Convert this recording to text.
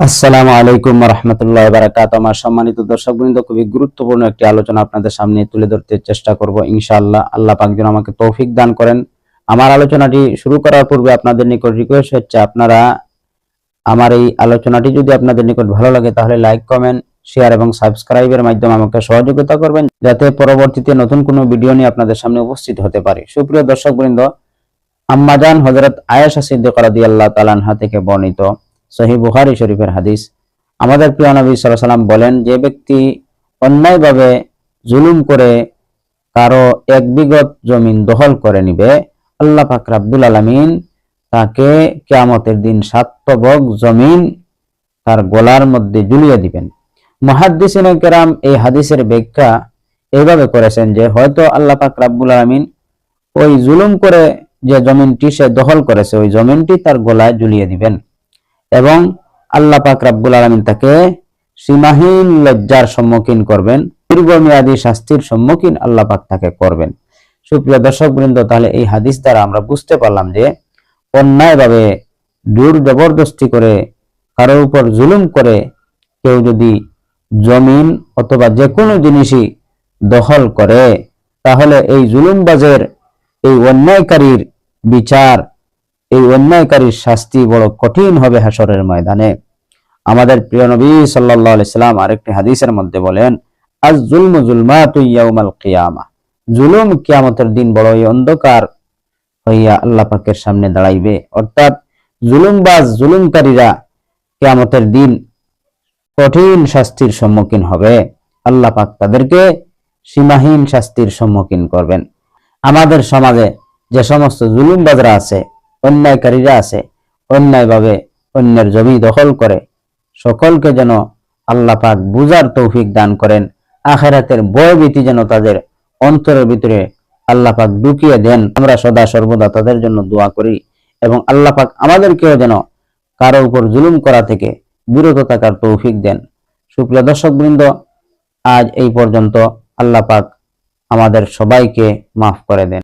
আসসালামু আলাইকুম রহমতুল্লাহ বারাকাত আমার সম্মানিত দর্শক বৃন্দ খুবই গুরুত্বপূর্ণ একটি আলোচনা আপনাদের সামনে তুলে ধরতে চেষ্টা করব ইনশাআল্লাহ। আল্লাহ পাক যেন আমাকে তৌফিক দান করেন। আমার আলোচনাটি শুরু করার পূর্বে আপনাদের নিকট রিকোয়েস্ট হচ্ছে, আপনারা আমার এই আলোচনাটি যদি আপনাদের নিকট ভালো লাগে, তাহলে লাইক কমেন্ট শেয়ার এবং সাবস্ক্রাইবের মাধ্যমে আমাকে সহযোগিতা করবেন, যাতে পরবর্তীতে নতুন কোনো ভিডিও নিয়ে আপনাদের সামনে উপস্থিত হতে পারি। সুপ্রিয় দর্শক বৃন্দ আম্মাজান হজরত আয়েশা সিদ্দিক রাদিয়াল্লাহু তাআলা থেকে বর্ণিত সহি বুখারী শরীফের হাদিস। আমাদের প্রিয় নবী আলাইহি সাল্লাম বলেন, যে ব্যক্তি অন্যায়ভাবে জুলুম করে কারও এক বিগত জমিন দখল করে নিবে, আল্লাহ পাক রাব্বুল আলামিন তাকে কিয়ামতের দিন সাতবক জমিন তার গলার মধ্যে ঝুলিয়ে দিবেন। মুহাদ্দিসিনে কেরাম এই হাদিসের ব্যাখ্যা এইভাবে করেছেন যে, হয়তো আল্লাহ পাক রাব্বুল আলামিন ওই জুলুম করে যে জমিনটি সে দখল করেছে, ওই জমিনটি তার গলায় ঝুলিয়ে দিবেন। এবং আল্লাহ পাক রাব্বুল আলামিন তাকে সীমাহীন লজ্জার সম্মুখীন করবেন, দীর্ঘমেয়াদী শাস্তির সম্মুখীন আল্লাহ পাক তাকে করবেন। সুপ্রিয় দর্শক বৃন্দ তাহলে এই হাদিস দ্বারা আমরা বুঝতে পারলাম যে অন্যায়ভাবে জোর জবরদস্তি করে, কারোর উপর জুলুম করে কেউ যদি জমিন অথবা যে কোনো জিনিসই দখল করে, তাহলে এই জুলুমবাজের এই অন্যায়কারীর বিচার এই অন্যায়কারীর শাস্তি বড় কঠিন হবে হাসরের ময়দানে। আমাদের প্রিয় নবী আলাইহি সাল্লাম আরেকটি হাদিসের মধ্যে বলেন আজ জুলমু জুলমাতু ইয়াউমাল কিয়ামা। জুলুম কিয়ামতের দিন বড়ই অন্ধকার হইয়া আল্লাহ পাকের সামনে দাঁড়াইবে। অর্থাৎ জুলুমবাজ, জুলুমকারীরা কিয়ামতের দিন কঠিন শাস্তির সম্মুখীন হবে। আল্লাহ পাক তাদেরকে সীমাহীন শাস্তির সম্মুখীন করবেন। আমাদের সমাজে যে সমস্ত জুলুমবাজরা আছে অন্যায়কারীরা আছে, অন্যায়ভাবে অন্যের জমি দখল করে। সকলকে যেন আল্লাহ পাক বুজার তৌফিক দান করেন। আখেরাতের ভয়ভীতি যেন তাদের অন্তরের ভিতরে আল্লাহ পাক ঢুকিয়ে দেন। আমরা সদা সর্বদা তাদের জন্য দোয়া করি এবং আল্লাহ পাক আমাদেরকেও যেন কারও উপর জুলুম করা থেকে বিরত থাকার তৌফিক দেন। সুপ্রিয় দর্শক বৃন্দ আজ এই পর্যন্ত আল্লাহ পাক আমাদের সবাইকে মাফ করে দেন।